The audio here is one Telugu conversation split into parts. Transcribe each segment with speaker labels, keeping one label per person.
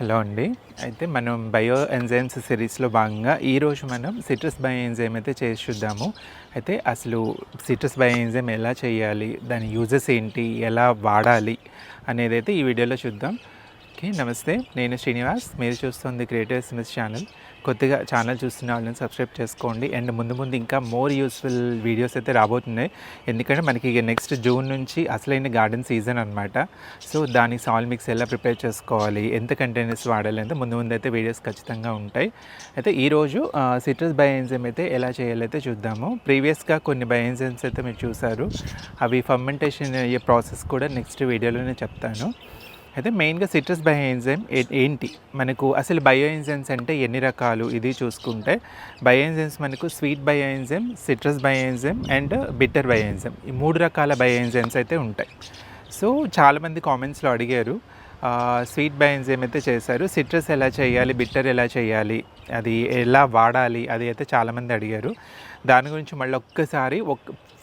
Speaker 1: హలో అండి. అయితే మనం బయో ఎంజైమ్స్ సిరీస్లో భాగంగా ఈరోజు మనం సిట్రస్ బయో ఎంజైమ్ అయితే చేసి చూద్దాము. అయితే అసలు సిట్రస్ బయో ఎంజైమ్ ఎలా చేయాలి దాని యూజెస్ ఏంటి ఎలా వాడాలి అనేది అయితే ఈ వీడియోలో చూద్దాం. ఓకే నమస్తే. నేను శ్రీనివాస్. మీరు చూస్తుంది క్రియేటివ్ స్మిత్ ఛానల్. కొద్దిగా ఛానల్ చూస్తున్న వాళ్ళని సబ్స్క్రైబ్ చేసుకోండి. అండ్ ముందు ముందు ఇంకా మోర్ యూస్ఫుల్ వీడియోస్ అయితే రాబోతున్నాయి. ఎందుకంటే మనకి ఇక నెక్స్ట్ జూన్ నుంచి అసలైన గార్డెన్ సీజన్ అనమాట సో దానికి సాల్ మిక్స్ ఎలా ప్రిపేర్ చేసుకోవాలి ఎంత కంటైనర్స్ వాడాలి అంటే ముందు ముందు అయితే వీడియోస్ ఖచ్చితంగా ఉంటాయి. అయితే ఈరోజు సిట్రస్ బయోఎన్జైమ్ అయితే ఎలా చేయాలైతే అయితే చూద్దాము. ప్రీవియస్గా కొన్ని బయోఎన్జైమ్స్ అయితే మీరు చూసారు. అవి ఫర్మెంటేషన్ అయ్యే ప్రాసెస్ కూడా నెక్స్ట్ వీడియోలోనే చెప్తాను. అయితే మెయిన్గా సిట్రస్ బయో ఎంజైమ్ ఏంటి? మనకు అసలు బయో ఎంజైమ్స్ అంటే ఎన్ని రకాలు? ఇది చూసుకుంటే బయో ఎంజైమ్స్ మనకు sweet bio enzyme citrus bio enzyme and bitter bio enzyme ఈ మూడు రకాల బయో ఎంజైమ్స్ అయితే ఉంటాయి. సో చాలామంది కామెంట్స్లో అడిగారు స్వీట్ బయో అయితే చేశారు. సిట్రస్ ఎలా చేయాలి? బిట్టర్ ఎలా చేయాలి? అది ఎలా వాడాలి? అది అయితే చాలామంది అడిగారు. దాని గురించి మళ్ళీ ఒక్కసారి ఒక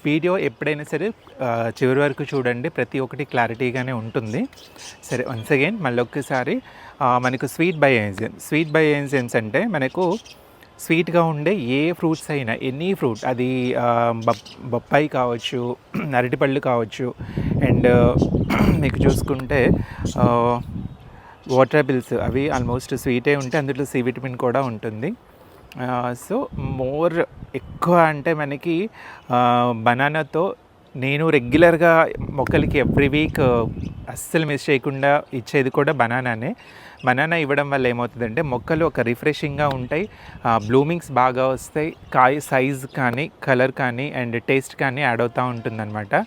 Speaker 1: వీడియో ఎప్పుడైనా సరే చివరి వరకు చూడండి. ప్రతి ఒక్కటి క్లారిటీగానే ఉంటుంది. సరే వన్స్ అగైన్ మళ్ళీ ఒక్కసారి మనకు స్వీట్ బై స్వీట్ బై అంటే మనకు స్వీట్గా ఉండే ఏ ఫ్రూట్స్ అయినా ఎనీ ఫ్రూట్ అది బొప్పాయి కావచ్చు అరటిపళ్ళు కావచ్చు అండ్ మీకు చూసుకుంటే వాటర్ బిల్స్ అవి ఆల్మోస్ట్ స్వీటే ఉంటే అందులో సి విటమిన్ కూడా ఉంటుంది. సో మోర్ ఎక్కువ అంటే మనకి బనానాతో నేను రెగ్యులర్గా మొక్కలకి ఎవ్రీ వీక్ అస్సలు మిస్ చేయకుండా ఇచ్చేది కూడా బనానానే. బనానా ఇవ్వడం వల్ల ఏమవుతుందంటే మొక్కలు ఒక రిఫ్రెషింగ్గా ఉంటాయి. బ్లూమింగ్స్ బాగా వస్తాయి. కాయ సైజ్ కానీ కలర్ కానీ అండ్ టేస్ట్ కానీ యాడ్ అవుతూ ఉంటుందన్నమాట.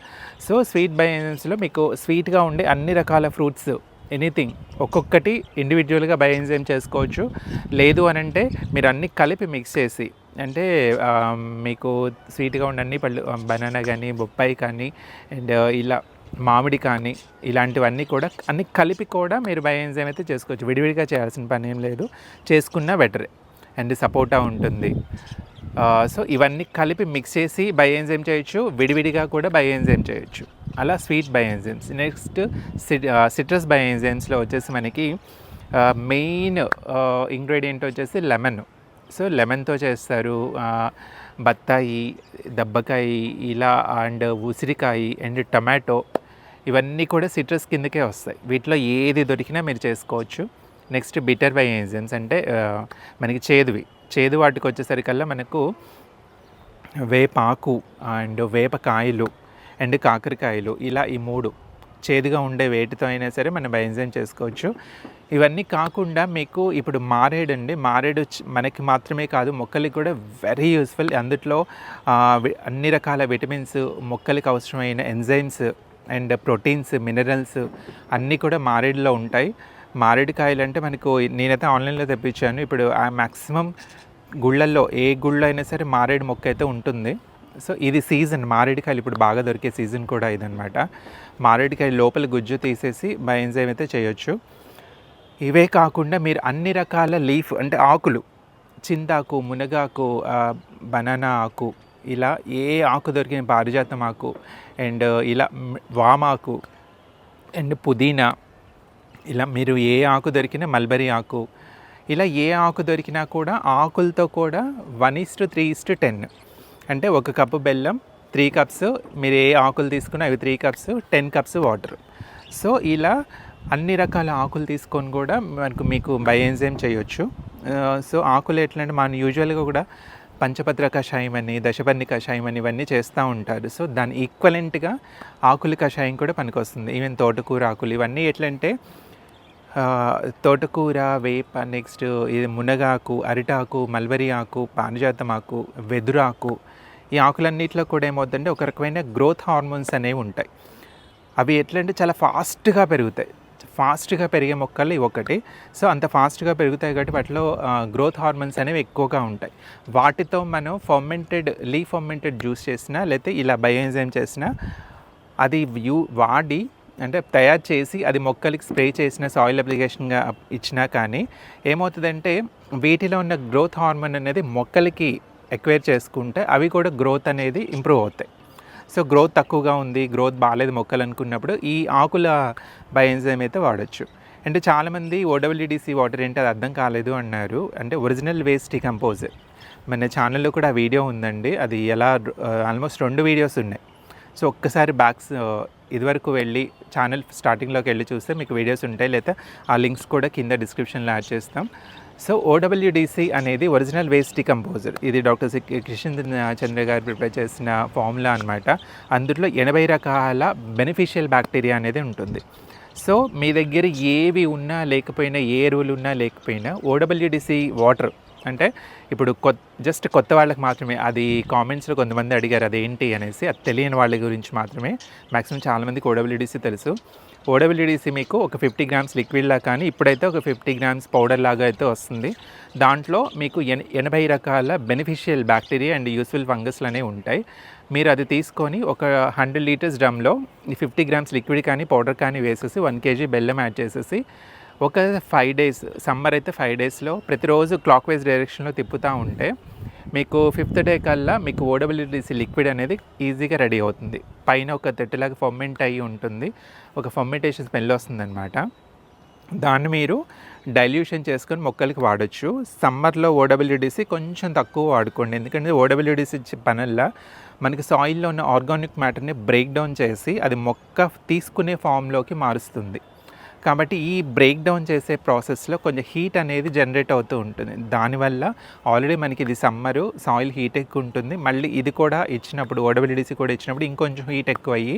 Speaker 1: సో స్వీట్ బైన్స్లో మీకు స్వీట్గా ఉండే అన్ని రకాల ఫ్రూట్స్ ఎనీథింగ్ ఒక్కొక్కటి ఇండివిజువల్గా బై చేసుకోవచ్చు. లేదు అని అంటే మీరు అన్ని కలిపి మిక్స్ చేసి అంటే మీకు స్వీట్గా ఉండే అన్ని పళ్ళు బనానా కానీ బొప్పాయి కానీ అండ్ ఇలా మామిడి కానీ ఇలాంటివన్నీ కూడా అన్ని కలిపి కూడా మీరు బయోఎంజైమ్ అయితే చేసుకోవచ్చు. విడివిడిగా చేయాల్సిన పని ఏం లేదు. చేసుకున్నా బెటరే. అండ్ సపోటా ఉంటుంది. సో ఇవన్నీ కలిపి మిక్స్ చేసి బయోఎంజైమ్ చేయొచ్చు. విడివిడిగా కూడా బై చేయొచ్చు. అలా sweet bio enzymes next citrus బయోఎంజైమ్స్లో వచ్చేసి మనకి మెయిన్ ఇంగ్రీడియంట్ వచ్చేసి లెమన్. సో లెమన్తో చేస్తారు. బత్తాయి దబ్బకాయ ఇలా అండ్ ఉసిరికాయ అండ్ టమాటో ఇవన్నీ కూడా సిట్రస్ కిందకే వస్తాయి. వీటిలో ఏది దొరికినా మీరు చేసుకోవచ్చు. నెక్స్ట్ బిటర్ బై ఏజెన్స్ అంటే మనకి చేదువి. చేదు వాటికి వచ్చేసరికల్లా మనకు వేపాకు అండ్ వేపకాయలు అండ్ కాకరకాయలు ఇలా ఈ మూడు చేదుగా ఉండే వేటితో అయినా సరే మనం బైన్జైన్ చేసుకోవచ్చు. ఇవన్నీ కాకుండా మీకు ఇప్పుడు మారేడు అండి. మారేడు మనకి మాత్రమే కాదు మొక్కలకి కూడా వెరీ యూస్ఫుల్ అందుట్లో అన్ని రకాల విటమిన్స్ మొక్కలకి అవసరమైన ఎంజైమ్స్ అండ్ ప్రోటీన్స్ మినరల్స్ అన్నీ కూడా మారేడులో ఉంటాయి. మారేడుకాయలు అంటే మనకు నేనైతే ఆన్లైన్లో తెప్పించాను. ఇప్పుడు మ్యాక్సిమం గుళ్ళల్లో ఏ గుళ్ళో అయినా సరే మారేడు మొక్క అయితే ఉంటుంది. సో ఇది సీజన్. మారేడుకాయలు ఇప్పుడు బాగా దొరికే సీజన్ కూడా ఇదనమాట మారేడుకాయ లోపల గుజ్జు తీసేసి బైన్జైమ్ అయితే చేయొచ్చు. ఇవే కాకుండా మీరు అన్ని రకాల లీఫ్ అంటే ఆకులు చింతాకు మునగాకు బనానా ఆకు ఇలా ఏ ఆకు దొరికిన పారిజాతం ఆకు అండ్ ఇలా వామాకు అండ్ పుదీనా ఇలా మీరు ఏ ఆకు దొరికినా మల్బరీ ఆకు ఇలా ఏ ఆకు దొరికినా కూడా ఆకులతో కూడా one is to three is to ten. అంటే ఒక కప్పు బెల్లం త్రీ కప్స్ మీరు ఏ ఆకులు తీసుకున్నా అవి three cups ten cups water. So ఇలా అన్ని రకాల ఆకులు తీసుకొని కూడా మనకు మీకు బయోఎంజైమ్ చేయొచ్చు. సో ఆకులు ఎట్లా అంటే మనం యూజువల్గా కూడా పంచపత్ర కషాయం అని దశపర్ణి కషాయం అని ఇవన్నీ చేస్తూ ఉంటారు. సో దాని ఈక్వలెంట్గా ఆకుల కషాయం కూడా పనికొస్తుంది. ఈవెన్ తోటకూర ఆకులు ఇవన్నీ ఎట్లంటే తోటకూర వేప నెక్స్ట్ ఇది మునగాకు అరిటాకు మల్బరీ ఆకు పారిజాతం ఆకు వెదురాకు ఈ ఆకులన్నిటిలో కూడా ఏమవుతుందంటే ఒక రకమైన గ్రోత్ హార్మోన్స్ అనేవి ఉంటాయి. అవి ఎట్లంటే చాలా ఫాస్ట్గా పెరుగుతాయి. ఫాస్ట్గా పెరిగే మొక్కలు ఇవి ఒకటి. సో అంత ఫాస్ట్గా పెరుగుతాయి కాబట్టి వాటిలో గ్రోత్ హార్మోన్స్ అనేవి ఎక్కువగా ఉంటాయి. వాటితో మనం ఫర్మెంటెడ్ లీ ఫర్మెంటెడ్ జ్యూస్ చేసినా లేకపోతే ఇలా బయోఎంజైమ్ చేసినా అది యూ వాడి అంటే తయారు చేసి అది మొక్కలకి స్ప్రే చేసిన సాయిల్ అప్లికేషన్గా ఇచ్చినా కానీ ఏమవుతుందంటే వీటిలో ఉన్న గ్రోత్ హార్మోన్ అనేది మొక్కలకి ఎక్వైర్ చేసుకుంటే అవి కూడా గ్రోత్ అనేది ఇంప్రూవ్ అవుతాయి. సో గ్రోత్ తక్కువగా ఉంది గ్రోత్ బాగాలేదు మొక్కలు అనుకున్నప్పుడు ఈ ఆకుల బయోఎంజైమ్ అయితే వాడచ్చు. అంటే చాలామంది ఓడబ్ల్యూడిసి వాటర్ ఏంటి అది అర్థం కాలేదు అన్నారు. అంటే ఒరిజినల్ వేస్ట్ కంపోజర్ మన ఛానల్లో కూడా ఆ వీడియో ఉందండి. అది ఎలా uh, ఆల్మోస్ట్ రెండు వీడియోస్ ఉన్నాయి. సో ఒక్కసారి బ్యాక్స్ uh, ఇదివరకు వెళ్ళి ఛానల్ స్టార్టింగ్లోకి వెళ్ళి చూస్తే మీకు వీడియోస్ ఉంటాయి. లేదా ఆ లింక్స్ కూడా కింద డిస్క్రిప్షన్లో యాడ్ చేస్తాం. సో ఓడబ్ల్యూడిసి అనేది ఒరిజినల్ వేస్ట్ డికంపోజర్ ఇది డాక్టర్ కృష్ణ చంద్ర గారు ప్రిపేర్ చేసిన ఫార్ములా అనమాట అందులో ఎనభై రకాల బెనిఫిషియల్ బ్యాక్టీరియా అనేది ఉంటుంది. సో మీ దగ్గర ఏవి ఉన్నా లేకపోయినా ఏ ఎరువులు ఉన్నా లేకపోయినా ఓడబ్ల్యూడిసి వాటర్ అంటే ఇప్పుడు కొత్త జస్ట్ కొత్త వాళ్ళకి మాత్రమే అది కామెంట్స్లో కొంతమంది అడిగారు అదేంటి అనేసి అది తెలియని వాళ్ళ గురించి మాత్రమే. మ్యాక్సిమం చాలామందికి ఓడబ్ల్యూడిసి తెలుసు. ఓడబ్ల్యూడిసి మీకు ఒక ఫిఫ్టీ గ్రామ్స్ లిక్విడ్లా కానీ ఇప్పుడైతే ఒక ఫిఫ్టీ గ్రామ్స్ పౌడర్ లాగా అయితే వస్తుంది. దాంట్లో మీకు ఎన ఎనభై రకాల బెనిఫిషియల్ బ్యాక్టీరియా అండ్ యూస్ఫుల్ ఫంగస్లు అనేవి ఉంటాయి. మీరు అది తీసుకొని ఒక హండ్రెడ్ లీటర్స్ డ్రమ్లో ఈ ఫిఫ్టీ గ్రామ్స్ లిక్విడ్ కానీ పౌడర్ కానీ వేసేసి వన్ కేజీ బెల్లం యాడ్ చేసేసి ఒక ఫైవ్ డేస్ సమ్మర్ అయితే ఫైవ్ డేస్లో ప్రతిరోజు క్లాక్ వైజ్ డైరెక్షన్లో తిప్పుతూ ఉంటే మీకు ఫిఫ్త్ డే కల్లా మీకు ఓడబిలిటీసీ లిక్విడ్ అనేది ఈజీగా రెడీ అవుతుంది. పైన ఒక తెట్టులాగా ఫర్మెంట్ అయ్యి ఉంటుంది. ఒక ఫర్మెంటేషన్ స్మెల్ వస్తుందన్నమాట. దాన్ని మీరు డైల్యూషన్ చేసుకొని మొక్కలకి వాడచ్చు. సమ్మర్లో ఓడబ్ల్యూడిసి కొంచెం తక్కువ వాడుకోండి. ఎందుకంటే ఓడబ్ల్యూడిసి పనుల్లో మనకి సాయిల్లో ఉన్న ఆర్గానిక్ మ్యాటర్ని బ్రేక్ డౌన్ చేసి అది మొక్క తీసుకునే ఫామ్లోకి మారుస్తుంది. కాబట్టి ఈ బ్రేక్ డౌన్ చేసే ప్రాసెస్లో కొంచెం హీట్ అనేది జనరేట్ అవుతూ ఉంటుంది. దానివల్ల ఆల్రెడీ మనకి ఇది సమ్మరు సాయిల్ హీట్ ఎక్కువ ఉంటుంది. మళ్ళీ ఇది కూడా ఇచ్చినప్పుడు ఓడబ్ల్యూడిసి కూడా ఇచ్చినప్పుడు ఇంకొంచెం హీట్ ఎక్కువ అయ్యి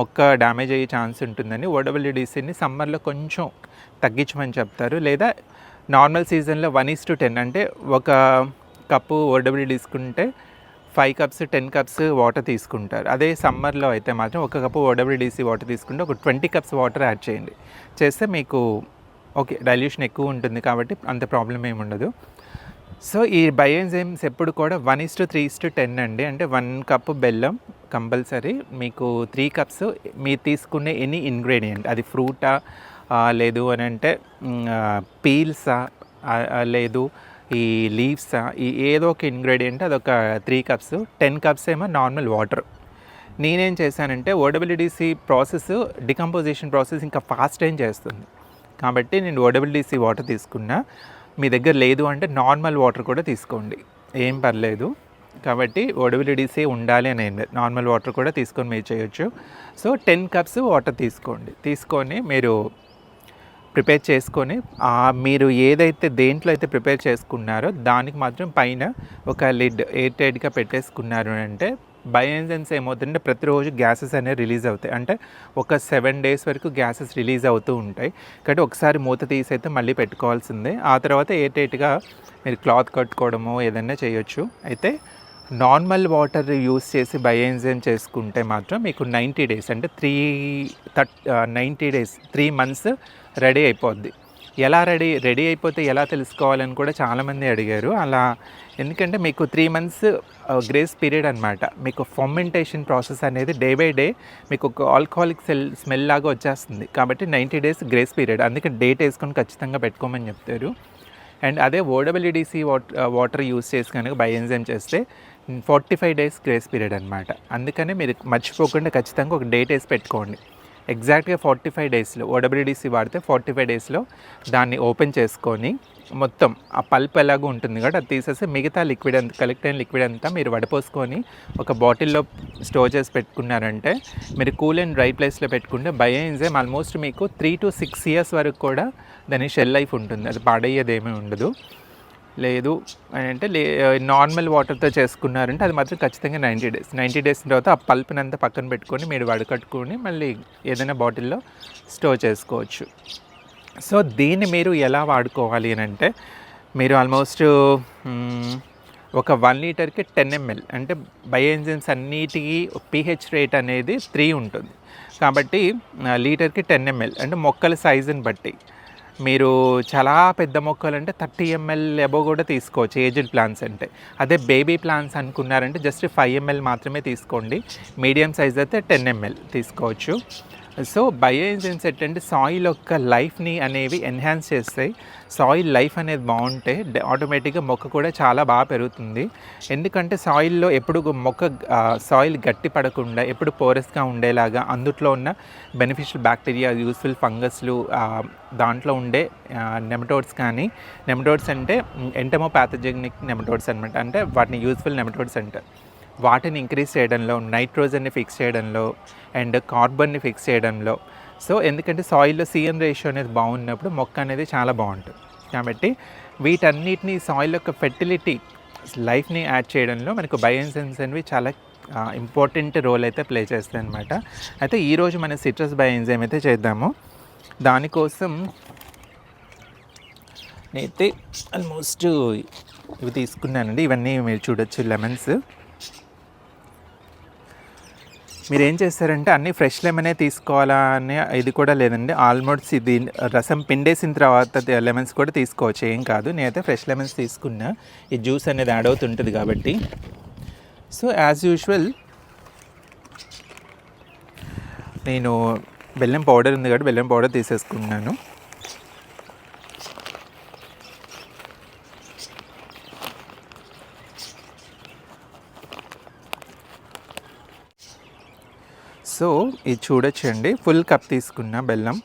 Speaker 1: మొక్క డ్యామేజ్ అయ్యే ఛాన్స్ ఉంటుందని ఓడబ్ల్యూడిసిని సమ్మర్లో కొంచెం తగ్గించమని చెప్తారు. లేదా నార్మల్ సీజన్లో వన్ ఈస్ టు టెన్ అంటే ఒక కప్పు ఓడబ్ల్యూ తీసుకుంటే five cups ten cups water తీసుకుంటారు. అదే సమ్మర్లో అయితే మాత్రం ఒక కప్పు ఓడబ్ల్యూడిసి వాటర్ తీసుకుంటే ఒక ట్వంటీ కప్స్ వాటర్ యాడ్ చేయండి. చేస్తే మీకు ఓకే డైల్యూషన్ ఎక్కువ ఉంటుంది కాబట్టి అంత ప్రాబ్లం ఏమి ఉండదు. సో ఈ బయోఎంజైమ్స్ ఎప్పుడు కూడా one is to three is to ten అండి. అంటే వన్ కప్పు బెల్లం కంపల్సరీ. మీకు త్రీ కప్స్ మీరు తీసుకునే ఎనీ ఇంగ్రీడియంట్ అది ఫ్రూటా లేదు అని అంటే పీల్సా లేదు ఈ లీవ్స్ ఈ ఏదో ఒక ఇంగ్రీడియంట్ అదొక త్రీ కప్స్ టెన్ కప్స్ ఏమో నార్మల్ వాటర్. నేనేం చేశానంటే ఓడబ్ల్యూడిసి ప్రాసెస్ డికంపోజిషన్ ప్రాసెస్ ఇంకా ఫాస్ట్ ఏం చేస్తుంది. కాబట్టి నేను ఓడబ్ల్యూడిసి వాటర్ తీసుకున్నా. మీ దగ్గర లేదు అంటే నార్మల్ వాటర్ కూడా తీసుకోండి. ఏం పర్లేదు. కాబట్టి ఓడబ్ల్యూడిసి ఉండాలి అని నార్మల్ వాటర్ కూడా తీసుకొని మీరు చేయొచ్చు. సో టెన్ కప్స్ వాటర్ తీసుకోండి. తీసుకొని మీరు ప్రిపేర్ చేసుకొని మీరు ఏదైతే దేంట్లో అయితే ప్రిపేర్ చేసుకున్నారో దానికి మాత్రం పైన ఒక లిడ్ ఎయిర్ టైట్గా పెట్టేసుకున్నారు అంటే బయోఎన్జైమ్స్ ఏమవుతుందంటే ప్రతిరోజు గ్యాసెస్ అనేవి రిలీజ్ అవుతాయి. అంటే ఒక సెవెన్ డేస్ వరకు గ్యాసెస్ రిలీజ్ అవుతూ ఉంటాయి. కాబట్టి ఒకసారి మూత తీసి అయితే మళ్ళీ పెట్టుకోవాల్సిందే. ఆ తర్వాత ఎయిర్ టైట్గా మీరు క్లాత్ కట్టుకోవడము ఏదైనా చేయొచ్చు. అయితే నార్మల్ వాటర్ యూస్ చేసి బయోఎంజైమ్ చేసుకుంటే మాత్రం మీకు నైంటీ డేస్ అంటే three థర్ట్ ninety days three months ready అయిపోద్ది. ఎలా రెడీ రెడీ అయిపోతే ఎలా తెలుసుకోవాలని కూడా చాలామంది అడిగారు. అలా ఎందుకంటే మీకు త్రీ మంత్స్ గ్రేస్ పీరియడ్ అనమాట మీకు ఫర్మెంటేషన్ ప్రాసెస్ అనేది డే బై డే మీకు ఒక ఆల్కహాలిక్ సెల్ స్మెల్ లాగా వచ్చేస్తుంది. కాబట్టి నైంటీ డేస్ గ్రేస్ పీరియడ్ అందుకే డేట్ వేసుకొని ఖచ్చితంగా పెట్టుకోమని చెప్తారు. అండ్ అదే ఓడబ్ల్యూడిసి వాటర్ వాటర్ యూస్ చేసి కనుక బయోఎంజైమ్ చేస్తే forty five days grace period అనమాట అందుకనే మీరు మర్చిపోకుండా ఖచ్చితంగా ఒక డేట్ వేసి పెట్టుకోండి. ఎగ్జాక్ట్గా ఫార్టీ ఫైవ్ డేస్లో ఓడబ్ల్యూడిసి వాడితే ఫార్టీ ఫైవ్ డేస్లో దాన్ని ఓపెన్ చేసుకొని మొత్తం ఆ పల్ప్ ఎలాగో ఉంటుంది కాబట్టి అది తీసేసి మిగతా లిక్విడ్ అంతా కలెక్ట్ అయిన లిక్విడ్ అంతా మీరు వడపోసుకొని ఒక బాటిల్లో స్టోర్ చేసి పెట్టుకున్నారంటే మీరు కూల్ అండ్ డ్రై ప్లేస్లో పెట్టుకుంటే బయో ఆల్మోస్ట్ మీకు త్రీ టు సిక్స్ ఇయర్స్ వరకు కూడా దాని షెల్ లైఫ్ ఉంటుంది. అది పాడయ్యేది ఏమీ ఉండదు. లేదు అని అంటే లే నార్మల్ వాటర్తో చేసుకున్నారంటే అది మాత్రం ఖచ్చితంగా నైంటీ డేస్ నైంటీ డేస్ తర్వాత ఆ పల్ప్ని పక్కన పెట్టుకొని మీరు వడకట్టుకొని మళ్ళీ ఏదైనా బాటిల్లో స్టోర్ చేసుకోవచ్చు. సో దీన్ని మీరు ఎలా వాడుకోవాలి అని అంటే మీరు ఆల్మోస్ట్ ఒక వన్ లీటర్కి టెన్ ఎంఎల్ అంటే బయోఎంజిన్స్ అన్నిటికీ పిహెచ్ రేట్ అనేది త్రీ ఉంటుంది. కాబట్టి లీటర్కి టెన్ ఎంఎల్ అంటే మొక్కల సైజుని బట్టి. మీరు చాలా పెద్ద మొక్కలు అంటే థర్టీ ఎంఎల్ ఎబో కూడా తీసుకోవచ్చు ఏజ్డ్ ప్లాంట్స్ అంటే. అదే బేబీ ప్లాంట్స్ అనుకున్నారంటే జస్ట్ ఫైవ్ ఎంఎల్ మాత్రమే తీసుకోండి. మీడియం సైజ్ అయితే టెన్ ఎంఎల్ తీసుకోవచ్చు. సో బయో ఇంజిన్స్ ఏంటంటే సాయిల్ యొక్క లైఫ్ని అనేవి ఎన్హాన్స్ చేస్తాయి. సాయిల్ లైఫ్ అనేది బాగుంటే ఆటోమేటిక్గా మొక్క కూడా చాలా బాగా పెరుగుతుంది. ఎందుకంటే సాయిల్లో ఎప్పుడు మొక్క సాయిల్ గట్టి పడకుండా ఎప్పుడు పోరస్గా ఉండేలాగా అందుట్లో ఉన్న బెనిఫిషియల్ బ్యాక్టీరియా యూస్ఫుల్ ఫంగస్లు దాంట్లో ఉండే నెమటోడ్స్ కానీ నెమటోడ్స్ అంటే ఎంటమో ప్యాథజెనిక్ నెమటోడ్స్ అనమాట అంటే వాటిని యూస్ఫుల్ నెమటోడ్స్ అంటారు. వాటిని ఇంక్రీజ్ చేయడంలో నైట్రోజన్ని ఫిక్స్ చేయడంలో అండ్ కార్బన్ని ఫిక్స్ చేయడంలో. సో ఎందుకంటే సాయిల్లో సిఎన్ రేషియో అనేది బాగున్నప్పుడు మొక్క అనేది చాలా బాగుంటుంది. కాబట్టి వీటన్నిటిని సాయిల్ యొక్క ఫెర్టిలిటీ లైఫ్ని యాడ్ చేయడంలో మనకు బయోఎన్సెన్స్ అనేవి చాలా ఇంపార్టెంట్ రోల్ అయితే ప్లే చేస్తాయి అనమాట అయితే ఈరోజు మన సిట్రస్ బయోఎన్జైమ్ అయితే చేద్దాము. దానికోసం నేనైతే ఆల్మోస్ట్ ఇవి తీసుకున్నానండి. ఇవన్నీ మీరు చూడొచ్చు లెమన్స్ మీరు ఏం చేస్తారంటే అన్ని ఫ్రెష్ లెమనే తీసుకోవాలా అనే ఇది కూడా లేదండి. ఆల్మోస్ట్ ఇది రసం పిండేసిన తర్వాత లెమన్స్ కూడా తీసుకోవచ్చు. ఏం కాదు. నేనైతే ఫ్రెష్ లెమన్స్ తీసుకున్నా. ఈ జ్యూస్ అనేది యాడ్ అవుతుంటుంది కాబట్టి. సో యాజ్ యూజువల్ నేను బెల్లం పౌడర్ ఉంది కాబట్టి బెల్లం పౌడర్ తీసేసుకున్నాను. సో ఇది చూడొచ్చండి. ఫుల్ కప్ తీసుకున్న బెల్లం.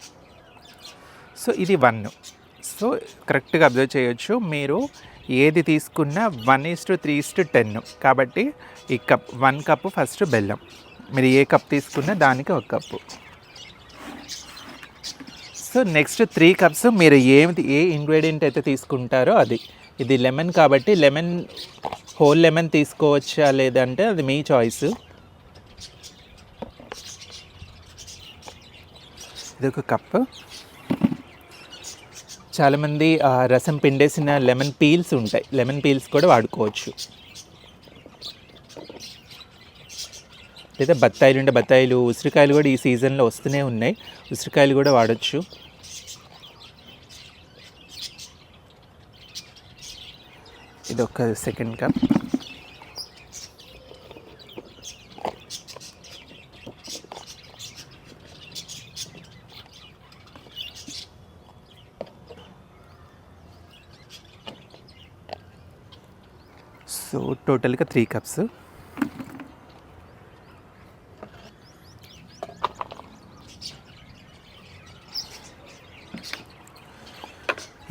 Speaker 1: సో ఇది వన్. సో కరెక్ట్గా అబ్జర్వ్ చేయొచ్చు. మీరు ఏది తీసుకున్నా one is to three is to ten. కాబట్టి ఈ కప్ వన్ కప్ ఫస్ట్ బెల్లం. మీరు ఏ కప్ తీసుకున్నా దానికి ఒక cup. So next three cups మీరు ఏది ఏ ఇంగ్రీడియంట్ అయితే తీసుకుంటారో అది. ఇది లెమన్ కాబట్టి లెమన్ హోల్ లెమన్ తీసుకోవచ్చా లేదంటే అది మీ చాయిస్. ఇది ఒక కప్ చాలామంది రసం పిండేసిన లెమన్ పీల్స్ ఉంటాయి. లెమన్ పీల్స్ కూడా వాడుకోవచ్చు. లేదా బత్తాయిలు ఉండే బత్తాయిలు ఉసిరికాయలు కూడా ఈ సీజన్లో వస్తూనే ఉన్నాయి. ఉసిరికాయలు కూడా వాడచ్చు. ఇది ఒక సెకండ్ కప్. సో టోటల్గా త్రీ కప్స్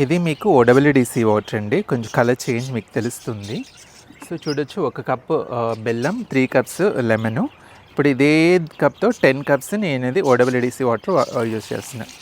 Speaker 1: ఇది మీకు ఓడబ్ల్యూడిసి వాటర్ అండి. కొంచెం కలర్ చేంజ్ మీకు తెలుస్తుంది. సో చూడొచ్చు ఒక కప్పు బెల్లం త్రీ కప్స్ లెమను ఇప్పుడు ఇదే కప్తో టెన్ కప్స్ నేను ఇది ఓడబ్ల్యూడిసి వాటర్ యూజ్ చేస్తున్నాను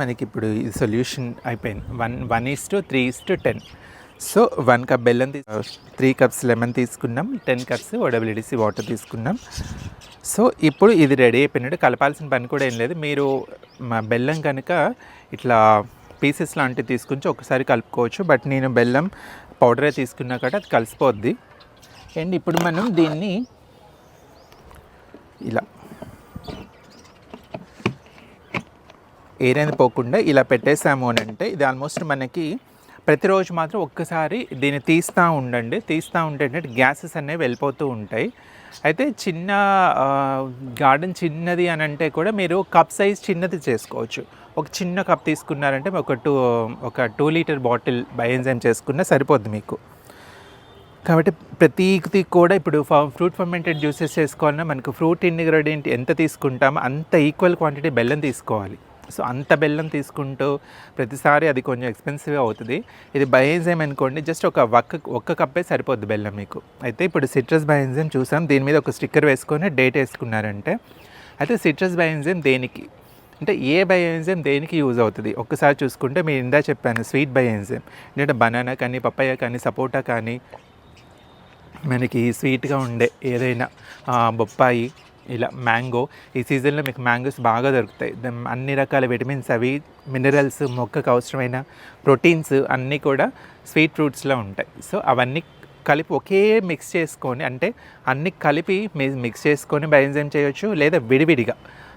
Speaker 1: మనకి ఇప్పుడు ఈ సొల్యూషన్ అయిపోయింది. One one is to three is to ten so one cup బెల్లం త్రీ కప్స్ లెమన్ తీసుకున్నాం. టెన్ కప్స్ ఓడబ్ల్యూడిసి వాటర్ తీసుకున్నాం. సో ఇప్పుడు ఇది రెడీ అయిపోయినట్టు కలపాల్సిన పని కూడా ఏం లేదు. మీరు మా బెల్లం కనుక ఇట్లా పీసెస్ లాంటివి తీసుకుని ఒకసారి కలుపుకోవచ్చు. బట్ నేను బెల్లం పౌడరే తీసుకున్నా కాబట్టి అది కలిసిపోద్ది. అండ్ ఇప్పుడు మనం దీన్ని ఇలా ఏరైనా పోకుండా ఇలా పెట్టేసాము అని అంటే ఇది ఆల్మోస్ట్ మనకి ప్రతిరోజు మాత్రం ఒక్కసారి దీన్ని తీస్తూ ఉండండి. తీస్తూ ఉంటే ఏంటంటే గ్యాసెస్ అనేవి వెళ్ళిపోతూ ఉంటాయి. అయితే చిన్న గార్డెన్ చిన్నది అని అంటే కూడా మీరు కప్ సైజ్ చిన్నది చేసుకోవచ్చు. ఒక చిన్న కప్ తీసుకున్నారంటే ఒక టూ ఒక టూ లీటర్ బాటిల్ బయోఎన్జైమ్ చేసుకున్నా సరిపోద్ది మీకు. కాబట్టి ప్రతీది కూడా ఇప్పుడు ఫ్రూట్ ఫర్మెంటెడ్ జ్యూసెస్ చేసుకోవాలన్నా మనకు ఫ్రూట్ ఇంగ్రీడియంట్ ఎంత తీసుకుంటామో అంత ఈక్వల్ క్వాంటిటీ బెల్లం తీసుకోవాలి. సో అంత బెల్లం తీసుకుంటూ ప్రతిసారి అది కొంచెం ఎక్స్పెన్సివ్ అవుతుంది. ఇది బయోఎన్జైమ్ అనుకోండి జస్ట్ ఒక ఒక్క ఒక్క కప్పే సరిపోద్ది బెల్లం మీకు. అయితే ఇప్పుడు సిట్రస్ బయోఎన్జైమ్ చూసాం దీని మీద ఒక స్టిక్కర్ వేసుకొని డేట్ వేసుకున్నారంటే అయితే సిట్రస్ బయోఎన్జైమ్ దేనికి? అంటే ఏ బయోఎంజైమ్ దేనికి యూజ్ అవుతుంది? ఒక్కసారి చూసుకుంటే మీరు ఇందా చెప్పాను స్వీట్ బయోఎంజైమ్ ఎందుకంటే బనానా కానీ పప్పాయ కానీ సపోటా కానీ మనకి స్వీట్గా ఉండే ఏదైనా బొప్పాయి ఇలా మ్యాంగో ఈ సీజన్లో మీకు మ్యాంగోస్ బాగా దొరుకుతాయి. అన్ని రకాల విటమిన్స్ అవి మినరల్స్ మొక్కకు అవసరమైన ప్రోటీన్స్ అన్నీ కూడా స్వీట్ ఫ్రూట్స్లో ఉంటాయి. సో అవన్నీ కలిపి ఒకే మిక్స్ చేసుకొని అంటే అన్ని కలిపి మీ- మిక్స్ చేసుకొని బైన్జైమ్ చేయొచ్చు లేదా విడివిడిగా.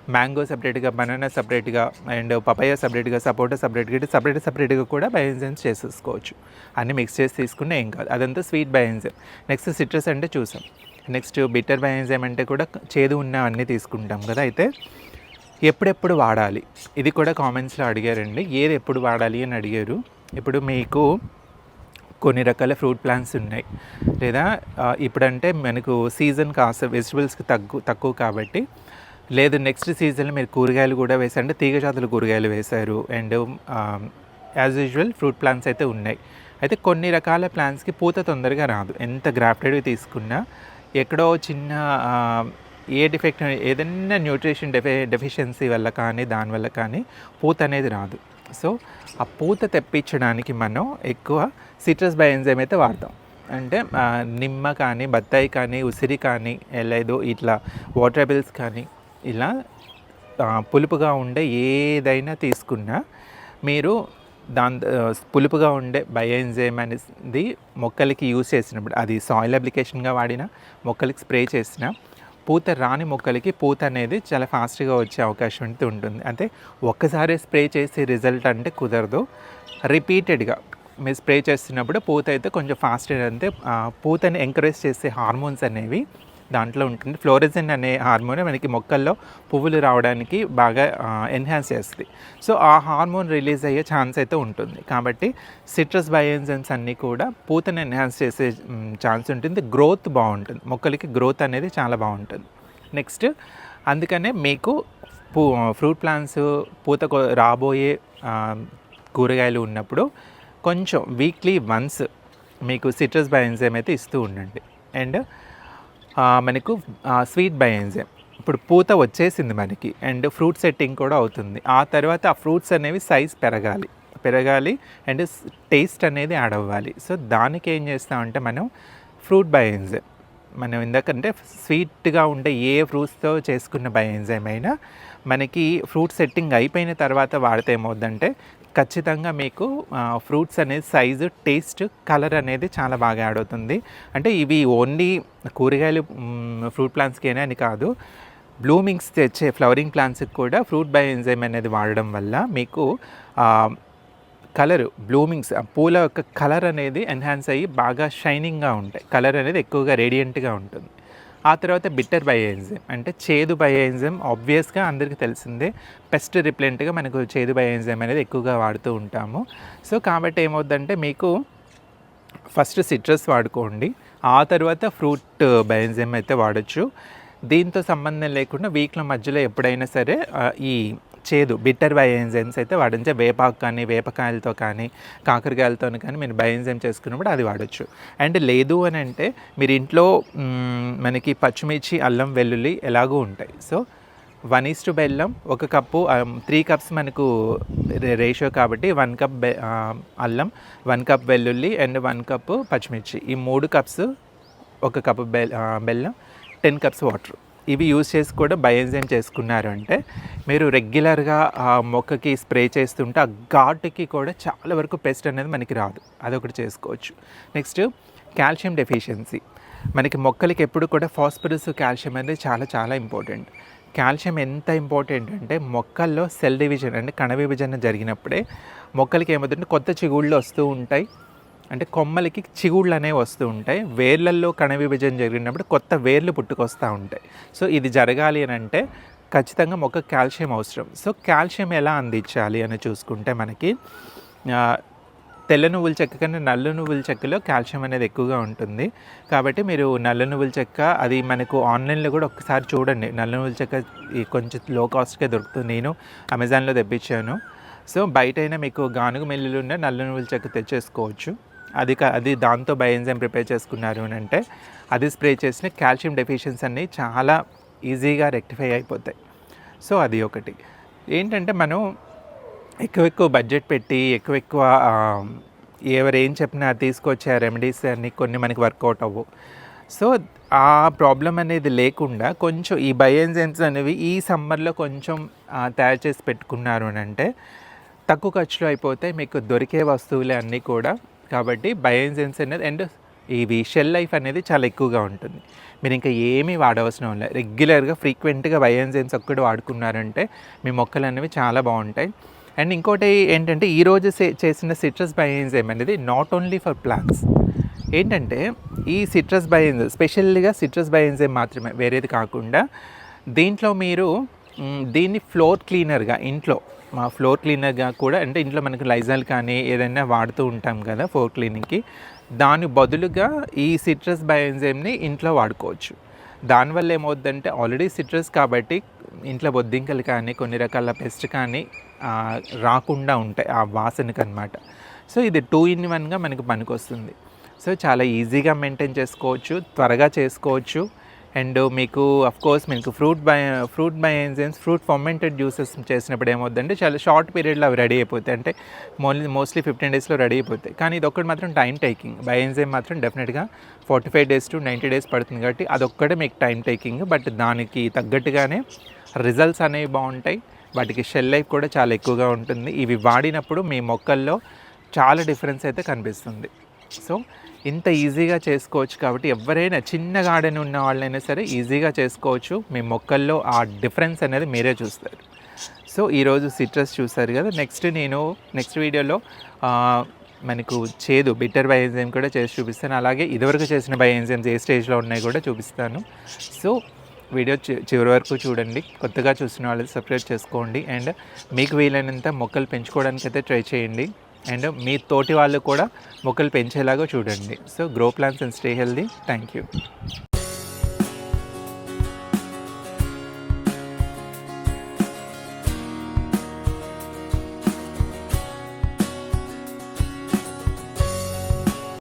Speaker 1: మ్యాంగో సపరేట్గా బనానా సపరేట్గా అండ్ పపాయ సపరేట్గా సపోటా సపరేట్గా ఇటు సపరేట్ సపరేట్గా కూడా బయోఎంజైమ్స్ చేసేసుకోవచ్చు. అన్ని మిక్స్ చేసి తీసుకున్న ఏం కాదు. అదంతా స్వీట్ బయోఎంజైమ్. నెక్స్ట్ సిట్రస్ అంటే చూసాం. నెక్స్ట్ బిటర్ బయోఎంజైమ్ అంటే కూడా చేదు ఉన్నవన్నీ తీసుకుంటాం కదా అయితే ఎప్పుడెప్పుడు వాడాలి? ఇది కూడా కామెంట్స్లో అడిగారండి. ఏది ఎప్పుడు వాడాలి అని అడిగారు. ఇప్పుడు మీకు కొన్ని రకాల ఫ్రూట్ ప్లాంట్స్ ఉన్నాయి. లేదా ఇప్పుడంటే మనకు సీజన్ కాస్త వెజిటబుల్స్కి తగ్గు తక్కువ కాబట్టి లేదు నెక్స్ట్ సీజన్లో మీరు కూరగాయలు కూడా వేసారు అంటే తీగ జాతుల కూరగాయలు వేశారు. And as usual fruit plants అయితే ఉన్నాయి. అయితే కొన్ని రకాల ప్లాంట్స్కి పూత తొందరగా రాదు. ఎంత గ్రాఫ్టెడ్ తీసుకున్నా ఎక్కడో చిన్న ఏ డిఫెక్ట్ ఏదైనా న్యూట్రిషన్ డెఫి డెఫిషియన్సీ వల్ల కానీ దానివల్ల కానీ పూత అనేది రాదు. సో ఆ పూత తెప్పించడానికి మనం ఎక్కువ సిట్రస్ బయోఎంజైమ్ అయితే వాడతాం. అంటే నిమ్మ కానీ బత్తాయి కానీ ఉసిరి కానీ లేదు ఇట్లా వాటర్ బిల్స్ కానీ ఇలా పులుపుగా ఉండే ఏదైనా తీసుకున్నా మీరు దాని పులుపుగా ఉండే బయోఎంజైమ్ అనేది మొక్కలకి యూజ్ చేసినప్పుడు అది సాయిల్ అప్లికేషన్గా వాడినా మొక్కలకి స్ప్రే చేసినా పూత రాని మొక్కలకి పూత అనేది చాలా ఫాస్ట్గా వచ్చే అవకాశం అయితే ఉంటుంది. అంటే ఒక్కసారి స్ప్రే చేసే రిజల్ట్ అంటే కుదరదు. రిపీటెడ్గా మీరు స్ప్రే చేస్తున్నప్పుడు పూత అయితే కొంచెం ఫాస్ట్ అంటే పూతని ఎంకరేజ్ చేసే హార్మోన్స్ అనేవి దాంట్లో ఉంటుంది. ఫ్లోరెజన్ అనే హార్మోన్ మనకి మొక్కల్లో పువ్వులు రావడానికి బాగా ఎన్హాన్స్ చేస్తుంది. సో ఆ హార్మోన్ రిలీజ్ అయ్యే ఛాన్స్ అయితే ఉంటుంది. కాబట్టి సిట్రస్ బయోఎంజైమ్స్ అన్నీ కూడా పూతను ఎన్హాన్స్ చేసే ఛాన్స్ ఉంటుంది. గ్రోత్ బాగుంటుంది. మొక్కలకి గ్రోత్ అనేది చాలా బాగుంటుంది. నెక్స్ట్ అందుకనే మీకు పూ ఫ్రూట్ ప్లాంట్స్ పూత రాబోయే కూరగాయలు ఉన్నప్పుడు కొంచెం వీక్లీ వన్స్ మీకు సిట్రస్ బయోఎంజైమ్ అయితే ఇస్తూ ఉండండి. అండ్ మనకు స్వీట్ బయోఎంజైమ్ ఇప్పుడు పూత వచ్చేసింది మనకి అండ్ ఫ్రూట్ సెట్టింగ్ కూడా అవుతుంది. ఆ తర్వాత ఆ ఫ్రూట్స్ అనేవి సైజ్ పెరగాలి. పెరగాలి అండ్ టేస్ట్ అనేది యాడ్ అవ్వాలి. సో దానికి ఏం చేస్తామంటే మనం ఫ్రూట్ బయోఎంజైమ్ మనం ఎందుకంటే స్వీట్గా ఉండే ఏ ఫ్రూట్స్తో చేసుకున్న బయోఎంజైమ్ అయినా మనకి ఫ్రూట్ సెట్టింగ్ అయిపోయిన తర్వాత వాడితే ఏమవుద్దంటే ఖచ్చితంగా మీకు ఫ్రూట్స్ అనేది సైజు టేస్ట్ కలర్ అనేది చాలా బాగా యాడ్ అవుతుంది. అంటే ఇవి ఓన్లీ కూరగాయలు ఫ్రూట్ ప్లాంట్స్కేనే అని కాదు. బ్లూమింగ్స్ తెచ్చే ఫ్లవరింగ్ ప్లాంట్స్కి కూడా ఫ్రూట్ బై ఎంజైమ్ అనేది వాడడం వల్ల మీకు కలర్ బ్లూమింగ్స్ పూల యొక్క కలర్ అనేది ఎన్హాన్స్ అయ్యి బాగా షైనింగ్గా ఉంటాయి. కలర్ అనేది ఎక్కువగా రేడియంట్గా ఉంటుంది. ఆ తర్వాత బిట్టర్ బయోఎంజిమ్ అంటే చేదు బయోఎంజిమ్ ఆబ్వియస్గా అందరికీ తెలిసిందే. పెస్ట్ రిప్లెంట్గా మనకు చేదు బయోఎంజిమ్ అనేది ఎక్కువగా వాడుతూ ఉంటాము. సో కాబట్టి ఏమవుద్దంటే మీకు ఫస్ట్ సిట్రస్ వాడుకోండి. ఆ తర్వాత ఫ్రూట్ బయోఎంజిమ్ అయితే వాడచ్చు. దీంతో సంబంధం లేకుండా వీక్ల మధ్యలో ఎప్పుడైనా సరే ఈ చేదు. బిట్టర్ బయోఎంజైమ్స్ అయితే వాడించే వేపాకు కానీ వేపకాయలతో కానీ కాకరకాయలతో కానీ మీరు బయోఎంజైమ్ చేసుకున్నప్పుడు అది వాడచ్చు. అండ్ లేదు అని అంటే మీరు ఇంట్లో మనకి పచ్చిమిర్చి అల్లం వెల్లుల్లి ఎలాగూ ఉంటాయి. సో వన్ ఈస్టు బెల్లం ఒక కప్పు um, త్రీ కప్స్ మనకు రేషియో కాబట్టి వన్ కప్ బె అల్లం వన్ కప్ వెల్లుల్లి అండ్ వన్ కప్ పచ్చిమిర్చి. ఈ మూడు కప్స్ ఒక కప్పు బెల్లం టెన్ కప్స్ వాటర్ ఇవి యూజ్ చేసి కూడా బయోజైమ్ చేసుకున్నారు అంటే మీరు రెగ్యులర్గా ఆ మొక్కకి స్ప్రే చేస్తుంటే ఆ ఘాటుకి కూడా చాలా వరకు పెస్ట్ అనేది మనకి రాదు. అదొకటి చేసుకోవచ్చు. Next calcium deficiency. మనకి మొక్కలకి ఎప్పుడు కూడా ఫాస్ఫరస్ కాల్షియం అనేది చాలా చాలా ఇంపార్టెంట్. కాల్షియం ఎంత ఇంపార్టెంట్ అంటే మొక్కల్లో సెల్ డివిజన్ అంటే కణ విభజన జరిగినప్పుడే మొక్కలకి ఏమవుతుందంటే కొత్త చిగుళ్ళు వస్తూ ఉంటాయి. అంటే కొమ్మలకి చిగుళ్ళు అనేవి వస్తూ ఉంటాయి. వేర్లల్లో కణ విభజన జరిగినప్పుడు కొత్త వేర్లు పుట్టుకొస్తూ ఉంటాయి. సో ఇది జరగాలి అని అంటే ఖచ్చితంగా మొక్క కాల్షియం అవసరం. సో కాల్షియం ఎలా అందించాలి అని చూసుకుంటే మనకి తెల్ల నువ్వుల చెక్క కన్నా నల్ల నువ్వుల చెక్కలో కాల్షియం అనేది ఎక్కువగా ఉంటుంది. కాబట్టి మీరు నల్ల నువ్వుల చెక్క అది మనకు ఆన్లైన్లో కూడా ఒకసారి చూడండి. నల్ల నువ్వుల చెక్క కొంచెం లో కాస్ట్గా దొరుకుతుంది. నేను అమెజాన్లో తెప్పించాను. సో బయట అయినా మీకు గానుగ మిల్లులు ఉన్న నల్ల నువ్వుల చెక్క తెచ్చేసుకోవచ్చు. అది అది దాంతో బయోఎంజైమ్ ప్రిపేర్ చేసుకున్నారు అని అంటే అది స్ప్రే చేసిన కాల్షియం డెఫిషియన్స్ అన్నీ చాలా ఈజీగా రెక్టిఫై అయిపోతాయి. సో అది ఒకటి. ఏంటంటే మనం ఎక్కువ ఎక్కువ బడ్జెట్ పెట్టి ఎక్కువ ఎక్కువ ఎవరు ఏం చెప్పినా తీసుకొచ్చే రెమెడీస్ అన్నీ కొన్ని మనకి వర్కౌట్ అవ్వు. సో ఆ ప్రాబ్లం అనేది లేకుండా కొంచెం ఈ బయోఎంజైమ్స్ అనేవి ఈ సమ్మర్లో కొంచెం తయారు చేసి పెట్టుకున్నారు అని అంటే తక్కువ ఖర్చులో అయిపోతే మీకు దొరికే వస్తువులే అన్నీ కూడా కాబట్టి బయోజెన్స్ అనేది అండ్ ఇవి షెల్ లైఫ్ అనేది చాలా ఎక్కువగా ఉంటుంది. మీరు ఇంకా ఏమీ వాడవసరం లేదు రెగ్యులర్గా ఫ్రీక్వెంట్గా బయోజెన్స్ ఒక్కటి వాడుకున్నారంటే మీ మొక్కలు అనేవి చాలా బాగుంటాయి. అండ్ ఇంకోటి ఏంటంటే ఈరోజు చేసిన సిట్రస్ బయోజెమ్ అనేది నాట్ ఓన్లీ ఫర్ ప్లాంట్స్ ఏంటంటే ఈ సిట్రస్ బయోఎంజైమ్ స్పెషల్గా సిట్రస్ బయోజెమ్ మాత్రమే వేరేది కాకుండా దీంట్లో మీరు దీన్ని ఫ్లోర్ క్లీనర్గా ఇంట్లో మా ఫ్లోర్ క్లీనర్గా కూడా అంటే ఇంట్లో మనకు లైజాల్ కానీ ఏదైనా వాడుతూ ఉంటాం కదా ఫ్లోర్ క్లీనింగ్కి దాని బదులుగా ఈ సిట్రస్ బయోఎంజైమ్ని ఇంట్లో వాడుకోవచ్చు. దానివల్ల ఏమవుద్దంటే ఆల్రెడీ సిట్రస్ కాబట్టి ఇంట్లో బొద్దింకలు కానీ కొన్ని రకాల పెస్ట్ కానీ రాకుండా ఉంటాయి ఆ వాసనకి అనమాట సో ఇది టూ ఇన్ వన్గా మనకు పనికొస్తుంది. సో చాలా ఈజీగా మెయింటైన్ చేసుకోవచ్చు త్వరగా చేసుకోవచ్చు. అండ్ మీకు అఫ్ కోర్స్ మీకు fruit bio fruit bio enzymes fruit fermented juices చేసినప్పుడు ఏమవుతుందంటే చాలా షార్ట్ పీరియడ్లో అవి రెడీ అయిపోతాయి. అంటే మోన్లీ మోస్ట్లీ ఫిఫ్టీన్ డేస్లో రెడీ అయిపోతాయి. కానీ ఇది ఒక్కటి మాత్రం టైం టేకింగ్ బై ఎంజైమ్ మాత్రం డెఫినెట్గా forty five days to ninety days పడుతుంది కాబట్టి అదొక్కటే మీకు టైం టేకింగ్ బట్ దానికి తగ్గట్టుగానే రిజల్ట్స్ అనేవి బాగుంటాయి. వాటికి షెల్ లైఫ్ కూడా చాలా ఎక్కువగా ఉంటుంది. ఇవి వాడినప్పుడు మీ మొక్కల్లో చాలా డిఫరెన్స్ అయితే కనిపిస్తుంది. సో ఇంత ఈజీగా చేసుకోవచ్చు కాబట్టి ఎవరైనా చిన్న గార్డెన్ ఉన్న వాళ్ళైనా సరే ఈజీగా చేసుకోవచ్చు. మీ మొక్కల్లో ఆ డిఫరెన్స్ అనేది మీరే చూస్తారు. సో ఈరోజు సిట్రస్ చూస్తారు కదా నెక్స్ట్ నేను నెక్స్ట్ వీడియోలో మనకు చేదు బిట్టర్ బై ఎంజైమ్ కూడా చేసి చూపిస్తాను. అలాగే ఇదివరకు చేసిన బయోఎంజైమ్స్ ఏ స్టేజ్లో ఉన్నాయి కూడా చూపిస్తాను. సో వీడియో చివరి వరకు చూడండి. కొత్తగా చూసిన వాళ్ళు సబ్స్క్రైబ్ చేసుకోండి. అండ్ మీకు వీలైనంత మొక్కలు పెంచుకోవడానికి అయితే ట్రై చేయండి. అండ్ మీ తోటి వాళ్ళు కూడా మొక్కలు పెంచేలాగా చూడండి. So grow plants and stay healthy thank you